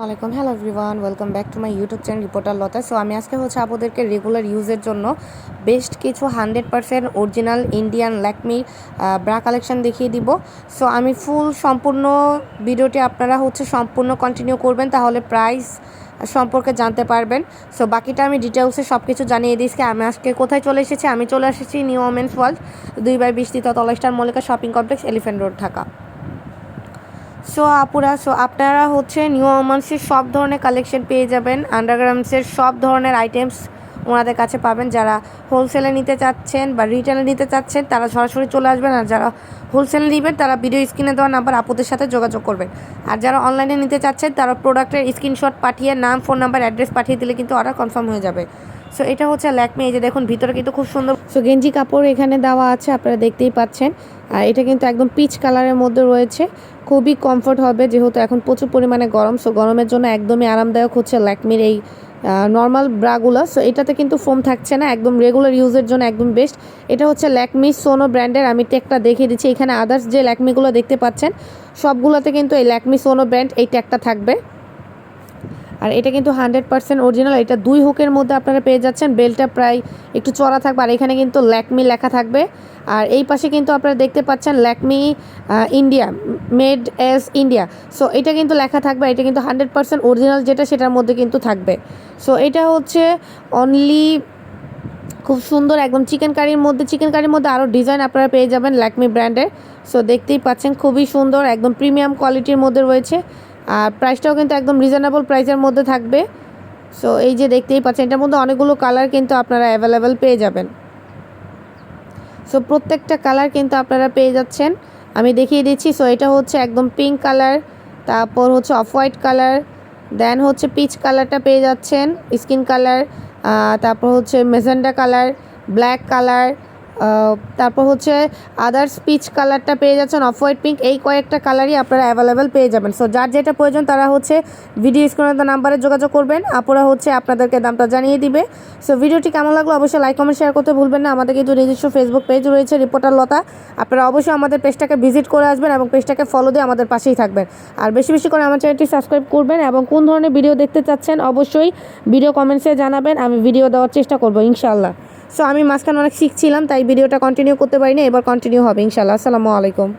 ওয়ালাইকুম hello everyone welcome back to my YouTube channel reporter Lata so আমি আজকে হচ্ছে আপনাদেরকে রেগুলার ইউজের জন্য বেস্ট কিছু hundred percent original Indian Lakme bra collection দেখিয়ে দিব। সো আমি ফুল সম্পূর্ণ ভিডিওটি আপনারা হচ্ছে সম্পূর্ণ কন্টিনিউ করবেন, তাহলে প্রাইস সম্পর্কে জানতে পারবেন। সো বাকিটা আমি ডিটেলসে সব কিছু জানিয়ে দিচ্ছি আমি আজকে কোথায় চলে এসেছি? আমি চলে এসেছি নিউ ওমেন্স ওয়ার্ল্ড দুই বাই বিশ তিতা তলাস্টার Mallika shopping complex elephant road Dhaka. So আপুরা সো আপনারা হচ্ছে নিউ ওমান্সের সব ধরনের কালেকশন পেয়ে যাবেন আন্ডারগ্রামসের সব ধরনের আইটেমস ওনাদের কাছে পাবেন। যারা হোলসেলে নিতে চাচ্ছেন বা রিটেলে নিতে চাচ্ছেন, তারা সরাসরি চলে আসবেন। আর যারা হোলসেলে নেবেন, তারা ভিডিও স্ক্রিনে দেওয়া নাম্বার আপুদের সাথে যোগাযোগ করবেন। আর যারা অনলাইনে নিতে চাচ্ছেন, তারা প্রোডাক্টের স্ক্রিনশট পাঠিয়ে, নাম ফোন নাম্বার অ্যাড্রেস পাঠিয়ে দিলে কিন্তু অর্ডার কনফার্ম হয়ে যাবে। সো এটা হচ্ছে ল্যাকমি এই যে দেখুন, ভিতরে কিন্তু খুব সুন্দর সো গেঞ্জি কাপড় এখানে দেওয়া আছে, আপনারা দেখতেই পাচ্ছেন। আর এটা কিন্তু একদম পিচ কালারের মধ্যে রয়েছে। খুবই কমফোর্ট হবে, যেহেতু এখন প্রচুর পরিমাণে গরম। সো গরমের জন্য একদমই আরামদায়ক হচ্ছে ল্যাকমির এই নর্মাল ব্রাগুলো সো এটাতে কিন্তু ফোম থাকছে না, একদম রেগুলার ইউজের জন্য একদম বেস্ট এটা হচ্ছে ল্যাকমি সোনো ব্র্যান্ডের আমি ট্যাগটা দেখিয়ে দিচ্ছি, এখানে আদার্স যে ল্যাকমিগুলো দেখতে পাচ্ছেন, সবগুলোতে কিন্তু এই ল্যাকমি সোনো ব্র্যান্ড এই ট্যাগটা থাকবে। আর এটা কিন্তু হান্ড্রেড পার্সেন্ট অরিজিনাল। এটা দুই হুকের মধ্যে আপনারা পেয়ে যাচ্ছেন। বেলটা প্রায় একটু চড়া থাকবে, আর এখানে কিন্তু ল্যাকমি লেখা থাকবে। আর এই পাশে কিন্তু আপনারা দেখতে পাচ্ছেন Lakme India, made as India. So, এটা কিন্তু লেখা থাকবে এটা কিন্তু হান্ড্রেড পার্সেন্ট অরিজিনাল যেটা সেটার মধ্যে কিন্তু থাকবে। সো, এটা হচ্ছে অনলি খুব সুন্দর একদম চিকেন কারির মধ্যে, চিকেন কারির মধ্যে আরও ডিজাইন আপনারা পেয়ে যাবেন ল্যাকমি ব্র্যান্ডের। সো, দেখতেই পাচ্ছেন খুবই সুন্দর, একদম প্রিমিয়াম কোয়ালিটির মধ্যে রয়েছে। আর প্রাইসটাও কিন্তু একদম রিজনেবল প্রাইসের মধ্যে থাকবে। সো এই যে দেখতেই পাচ্ছেন, এটার মধ্যে অনেকগুলো কালার কিন্তু আপনারা অ্যাভেলেবেল পেয়ে যাবেন। সো প্রত্যেকটা কালার কিন্তু আপনারা পেয়ে যাচ্ছেন। আমি দেখিয়ে দিচ্ছি সো এটা হচ্ছে একদম পিঙ্ক কালার তারপর হচ্ছে অফ হোয়াইট কালার দেন হচ্ছে পিচ কালারটা পেয়ে যাচ্ছেন স্কিন কালার তারপর হচ্ছে মেজেন্ডা কালার ব্ল্যাক কালার তারপর হচ্ছে আদার্স পিচ কালারটা পেয়ে যাচ্ছেন অফ হোয়াইট পিঙ্ক এই কয়েকটা কালারই আপনারা অ্যাভেলেবেল পেয়ে যাবেন। সো যার যেটা প্রয়োজন, তারা হচ্ছে ভিডিও স্ক্রিনের নাম্বারে যোগাযোগ করবেন, আপুরা হচ্ছে আপনাদেরকে দামটা জানিয়ে দিবে। সো ভিডিওটি কেমন লাগল অবশ্যই লাইক কমেন্ট শেয়ার করতে ভুলবেন না। আমাদের কিন্তু নিজস্ব ফেসবুক পেজ রয়েছে রিপোর্টার লতা। আপনারা অবশ্যই আমাদের পেজটাকে ভিজিট করে আসবেন এবং পেজটাকে ফলো দিয়ে আমাদের পাশেই থাকবেন। আর বেশি বেশি করে আমার চ্যানেলটি সাবস্ক্রাইব করবেন এবং কোন ধরনের ভিডিও দেখতে চাচ্ছেন, অবশ্যই ভিডিও কমেন্টসে জানাবেন। আমি ভিডিও দেওয়ার চেষ্টা করব ইনশাল্লাহ সো আমি মাঝখানে অনেক শিখছিলাম, তাই ভিডিওটা কন্টিনিউ করতে পারিনি, এবার কন্টিনিউ হবে ইনশাল্লাহ আসসালামু আলাইকুম।